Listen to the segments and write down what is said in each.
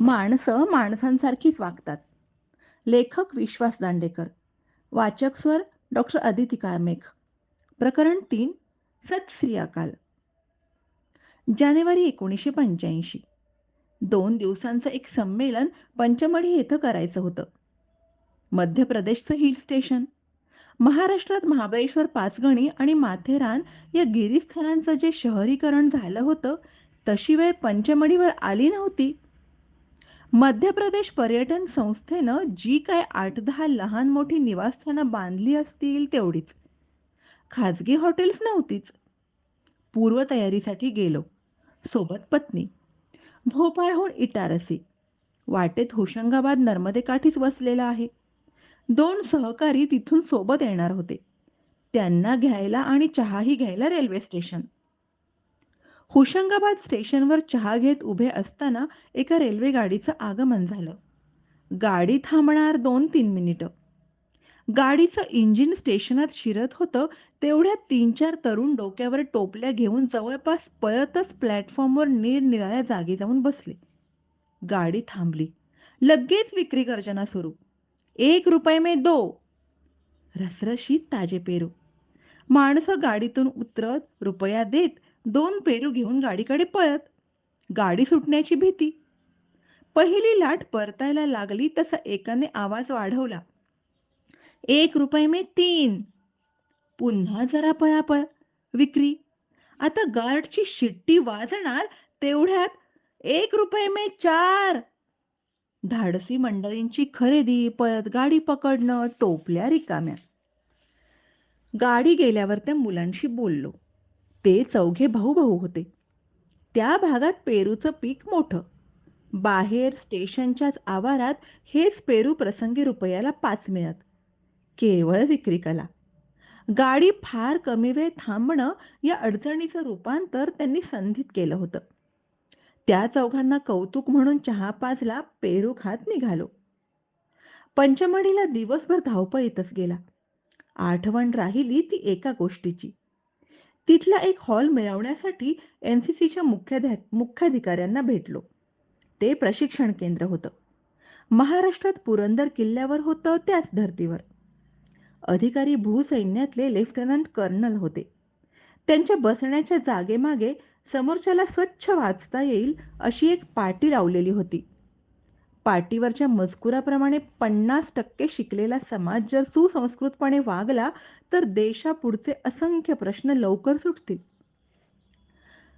माणसं माणसांसारखीच वागतात. लेखक विश्वास दांडेकर वाचक स्वर डॉक्टर अदिती कार्मेघ प्रकरण तीन सत श्री अकाल. जानेवारी एकोणीसशे पंच्याऐंशी. दोन दिवसांचं एक संमेलन पंचमढी येथं करायचं होतं. मध्य प्रदेशचं हिल स्टेशन महाराष्ट्रात महाबळेश्वर पाचगणी आणि माथेरान या गिरीस्थानांचं जे शहरीकरण झालं होतं तशी वेळ पंचमढीवर आली नव्हती. मध्य प्रदेश पर्यटन संस्थेनं जी काय आठ दहा लहान मोठी निवासस्थानं बांधली असतील तेवढीच. खाजगी हॉटेल्स नव्हतीच. पूर्वतयारीसाठी गेलो. सोबत पत्नी. भोपाळहून इटारसी. वाटेत होशंगाबाद नर्मदे काठीच वसलेला आहे. दोन सहकारी तिथून सोबत येणार होते. त्यांना घ्यायला आणि चहाही घ्यायला रेल्वे स्टेशन. होशंगाबाद स्टेशनवर चहा घेत उभे असताना एका रेल्वे गाडीचं आगमन झालं. गाडी थांबणार दोन तीन मिनिटं. गाडीचं इंजिन स्टेशनात शिरत होतं तेवढ्यात तीन चार तरुण डोक्यावर टोपल्या घेऊन जवळपास पळतच प्लॅटफॉर्मवर निरनिराळ्या जागी जाऊन बसले. गाडी थांबली. लगेच विक्री गर्जना सुरू. एक रुपये मे दो. रसरशीत ताजे पेरू माणसं गाडीतून उतरत रुपया देत दोन पेरू घेऊन गाडीकडे पळत गाडी सुटण्याची भीती. पहिली लाट परतायला लागली तसा एकाने आवाज वाढवला. एक रुपये मे तीन. पुन्हा जरा पळापळ. विक्री. आता गार्डची शिट्टी वाजणार तेवढ्यात एक रुपये मे चार. धाडसी मंडळींची खरेदी पळत गाडी पकडणं टोपल्या रिकाम्या. गाडी गेल्यावर त्या मुलांशी बोललो. ते चौघे भाऊ भाऊ होते. त्या भागात पेरूचं पीक मोठं. बाहेर स्टेशनच्याच आवारात हेच पेरू प्रसंगी रुपयाला पाच मिळत. केवळ विक्री कला. गाडी फार कमी वेळ थांबणं या अडचणीचं रूपांतर त्यांनी संधीत केलं होतं. त्या चौघांना कौतुक म्हणून चहा पाजला पेरू खात निघालो. पंचमढीला दिवसभर धावपळीतच गेला. आठवण राहिली ती एका गोष्टीची. तिथला एक हॉल मिळवण्यासाठी एन सी सीच्या मुख्याध्या मुख्याधिकाऱ्यांना भेटलो. ते प्रशिक्षण केंद्र होतं. महाराष्ट्रात पुरंदर किल्ल्यावर होतं त्याच धर्तीवर. अधिकारी भूसैन्यातले लेफ्टनंट कर्नल होते. त्यांच्या बसण्याच्या जागेमागे समोरच्याला स्वच्छ वाचता येईल अशी एक पाटी लावलेली होती. पाटीवरच्या मजकुराप्रमाणे पन्नास टक्के शिकलेला समाज जर सुसंस्कृतपणे वागला तर देशापुढचे असंख्य प्रश्न लवकर सुटतील.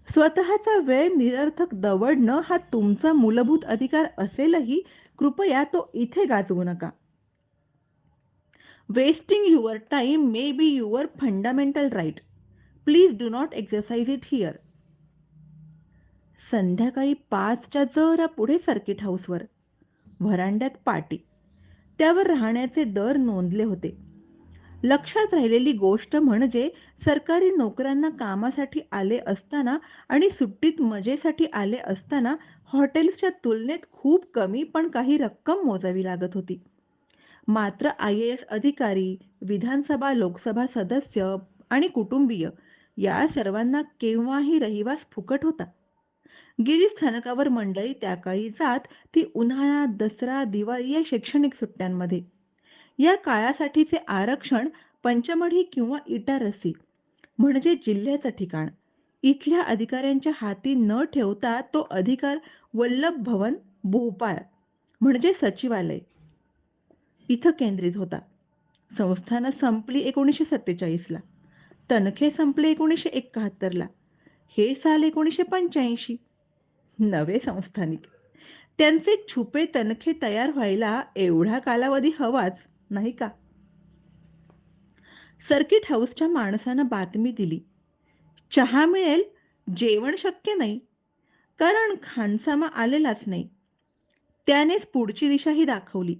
स्वतःचा वेळ निरर्थक दवडणं हा तुमचा मूलभूत अधिकार असेलही कृपया तो इथे गाजवू नका. Wasting your time may be your fundamental right please do not exercise it here संध्याकाळी पाचच्या जरा पुढे सर्किट हाऊसवर व्हरांड्यात पाटी. त्यावर राहण्याचे दर नोंदले होते. लक्षात राहिलेली गोष्ट म्हणजे सरकारी नोकऱ्यांना कामासाठी आले असताना आणि सुट्टीत मजेसाठी आले असताना हॉटेल्सच्या तुलनेत खूप कमी पण काही रक्कम मोजावी लागत होती. मात्र आय ए एस अधिकारी विधानसभा लोकसभा सदस्य आणि कुटुंबीय या सर्वांना केव्हाही रहिवास फुकट होता. गिरीस्थानकावर मंडळी त्या काळी जात ती उन्हाळा दसरा दिवाळी या शैक्षणिक सुट्ट्यांमध्ये. या काळासाठीचे आरक्षण पंचमढी किंवा इटारसी म्हणजे जिल्ह्याचं ठिकाण. इथल्या अधिकाऱ्यांच्या हाती न ठेवता तो अधिकार वल्लभ भवन भोपाळ म्हणजे सचिवालय इथं केंद्रित होता. संस्थानं संपली एकोणीसशे सत्तेचाळीसला. तनखे संपले एकोणीसशे एकाहत्तरला. हे साल एकोणीसशे पंच्याऐंशी. नवे संस्थानिक. त्यांचे छुपे तनखे तयार व्हायला एवढा कालावधी हवाच नाही का? सर्किट हाऊसच्या माणसानं बातमी दिली. चहा मिळेल जेवण शक्य नाही. कारण खानसामा आलेलाच नाही. त्यानेच पुढची दिशाही दाखवली.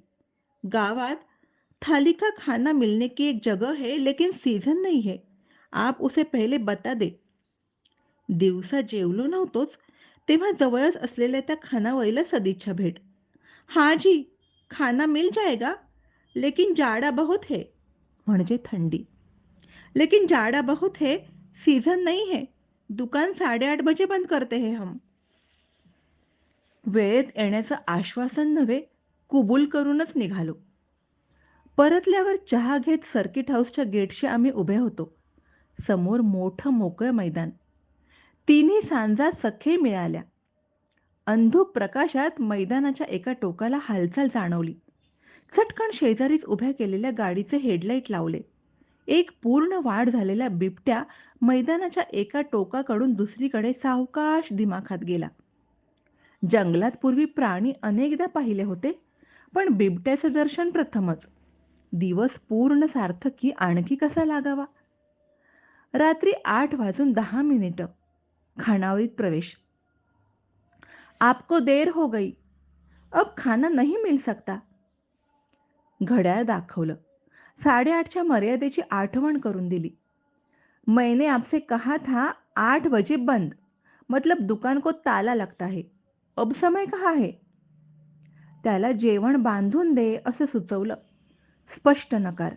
गावात थाली का खाना मिलने की एक जगह है लेकिन सीझन नहीं है. आप उसे पहले बता दे. दिवसा जेवलो नव्हतोच तेव्हा जवळच असलेल्या त्या खानावळीला सदिच्छा भेट. हा जी खाना मिल जाएगा? लेकिन जाडा बहुत है म्हणजे थंडी. लेकिन जाडा बहुत है सीझन नहीं है दुकान साडेआठ बजे बंद करते हे हम. वेळेत येण्याचं आश्वासन नव्हे कुबूल करूनच निघालो. परतल्यावर चहा घेत सर्किट हाऊसच्या गेटशी आम्ही उभे होतो. समोर मोठं मोकळं मैदान. तिन्ही सांजा सखे मिळाल्या. अंधुक प्रकाशात मैदानाच्या एका टोकाला हालचाल जाणवली. चटकन शेजारीच उभ्या केलेल्या गाडीचे हेडलाईट लावले. एक पूर्ण वाढ झालेल्या बिबट्या मैदानाच्या एका टोकाकडून दुसरीकडे सावकाश दिमाखात गेला. जंगलात पूर्वी प्राणी अनेकदा पाहिले होते पण बिबट्याचं दर्शन प्रथमच. दिवस पूर्ण सार्थकी आणखी कसा लागावा? रात्री आठ वाजून दहा मिनिटं. खानावळीत प्रवेश. आपको देर हो गई. अब खाना नहीं मिल सकता. घड्याळ दाखवलं. साडेआठच्या मर्यादेची आठवण करून दिली. मैंने आपसे कहा था आठ बजे बंद. मतलब दुकान को ताला लगता है. अब समय कहा है? त्याला जेवण बांधून दे असं सुचवलं. स्पष्ट नकार.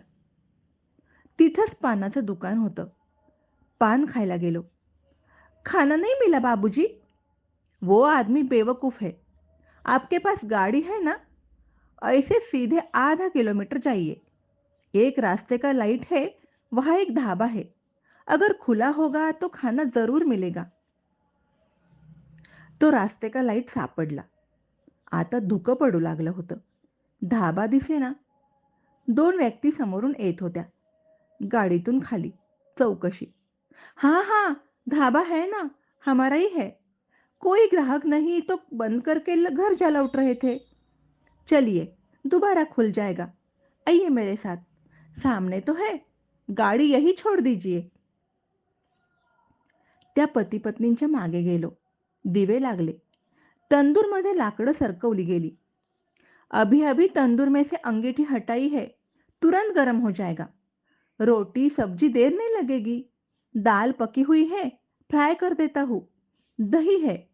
तिथंच पानाचं दुकान होतं. पान खायला गेलो. खाना नहीं मिला बाबूजी? वो आदमी बेवकूफ है। आपके पास गाड़ी है ना? ऐसे सीधे आधा किलोमीटर जाइए। एक रास्ते का लाइट है वहां एक ढाबा है। अगर खुला होगा तो खाना जरूर मिलेगा। तो रास्ते का लाइट सापडला आता धुकं पडू लागलं होतं। धाबा दिसेना दोन व्यक्ती समोरून येत होत्या। गाडीतून खाली चौकशी। हा हा धाबा है ना? हमारा ही है। कोई ग्राहक नहीं तो बंद करके घर जा लौट रहे थे। चलिए, दोबारा खुल जाएगा। आइए मेरे साथ। सामने तो है। गाडी यही छोड़ दीजिए। त्या पती पत्नींच्या मागे गेलो। दिवे लागले। तंदूर मध्ये लाकडं सरकवली गेली. अभी अभी तंदूर में से अंगीठी हटाई है। तुरंत गर्म हो जाएगा। रोटी, सब्ज़ी देर नहीं लगेगी। दाल पकी हुई है फ्राई कर देता हूँ। दही है।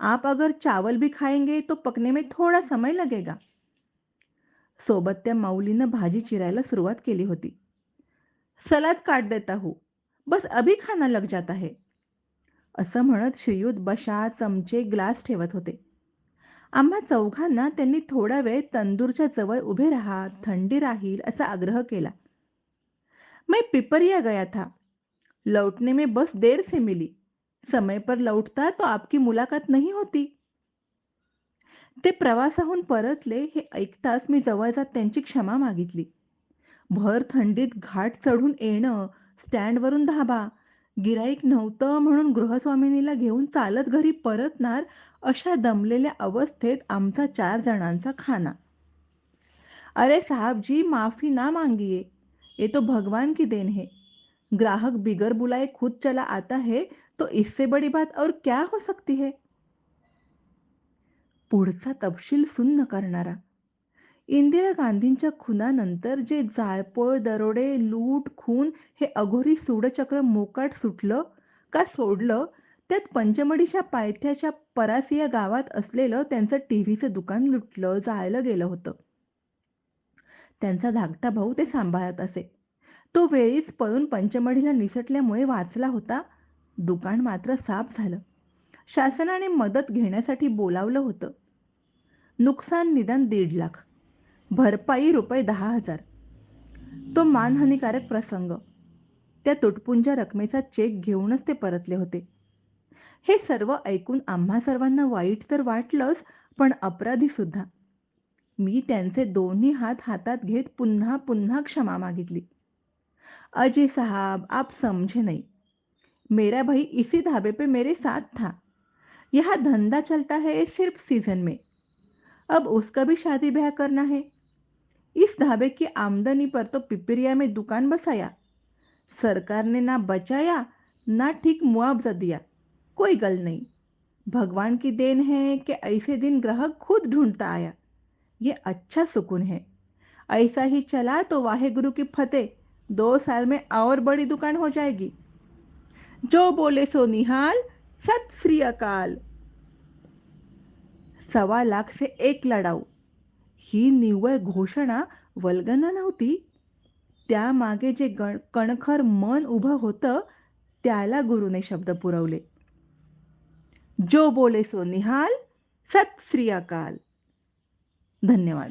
आप अगर चावल भी खाएंगे तो पकने में थोड़ा समय लगेगा। सोबत त्या माऊलीनं भाजी चिरायला सुरुवात केली होती। सलाद काट देता हूँ। बस अभी खाना लग जाता है। असं म्हणत श्रीयुत बशा चमचे ग्लास ठेवत होते. आम्हा चौघांना त्यांनी थोडा वेळ तंदूरच्या जवळ उभे राहा थंडी राहील असा आग्रह केला. मैं पिपरिया गया था. लौटने में बस देर से मिली। समय पर लौटता तो आपकी मुलाकात नहीं होती। ते प्रवासाहून परतले हे ऐकताच मी जवळ जात त्यांची क्षमा मागितली. भर थंडीत घाट चढून येणं स्टँडवरून धाबा गिराईक नव्हतं म्हणून गृहस्वामिनीला घेऊन चालत घरी परतणार अशा दमलेल्या अवस्थेत आमचा चार जणांचा खाना. अरे साहबजी माफी ना मांगिये. ये तो भगवान की देन है. ग्राहक बिगर बुलाए खुद चला आता है तो इससे बड़ी बात और क्या हो सकती है? पुढचा तपशील सुन्न करणारा. इंदिरा गांधींच्या खुनानंतर जे जाळपोळ दरोडे लूट खून हे अघोरी सूडचक्र मोकाट सुटलं का सोडलं त्यात पंचमडीच्या पायथ्याच्या परासिया गावात असलेलं त्यांचं टीव्हीचं दुकान लुटलं जायलं गेलं होतं. त्यांचा धाकटा भाऊ ते सांभाळत असे. तो वेळीच पळून पंचमढीला निसटल्यामुळे वाचला होता. दुकान मात्र साफ झालं. शासनाने मदत घेण्यासाठी बोलावलं होतं. नुकसान निदान दीड लाख. भरपाई रुपये दहा हजार. तो मानहानिकारक प्रसंग. त्या तुटपुंजा रकमेचा चेक घेऊनच ते परतले होते. हे सर्व ऐकून आम्हा सर्वांना वाईट तर वाटलंच पण अपराधी सुद्धा. मी त्यांचे दोन्ही हात हातात घेत पुन्हा पुन्हा क्षमा मागितली. अजय साहब, आप समझे नहीं। मेरा भाई इसी ढाबे पे मेरे साथ था। यह धंधा चलता है सिर्फ़ सीज़न में। अब उसका भी शादी ब्याह करना है। इस ढाबे की आमदनी पर तो पिपरिया में दुकान बसाया। सरकार ने ना बचाया, ना ठीक मुआवजा दिया। कोई गल नहीं। भगवान की देन है कि ऐसे दिन ग्राहक खुद ढूंढता आया। ये अच्छा सुकून है। ऐसा ही चला तो वाहे गुरु की फतेह। दो साल में और बड़ी दुकान हो जाएगी। जो बोले सो निहाल सत श्री अकाल। सवा लाख से एक लढाऊ ही निव्वळ घोषणा वल्गना नव्हती। त्यामागे जे गण कणखर मन उभं होतं त्याला गुरुने शब्द पुरवले. जो बोले सो निहाल सत श्री अकाल. धन्यवाद.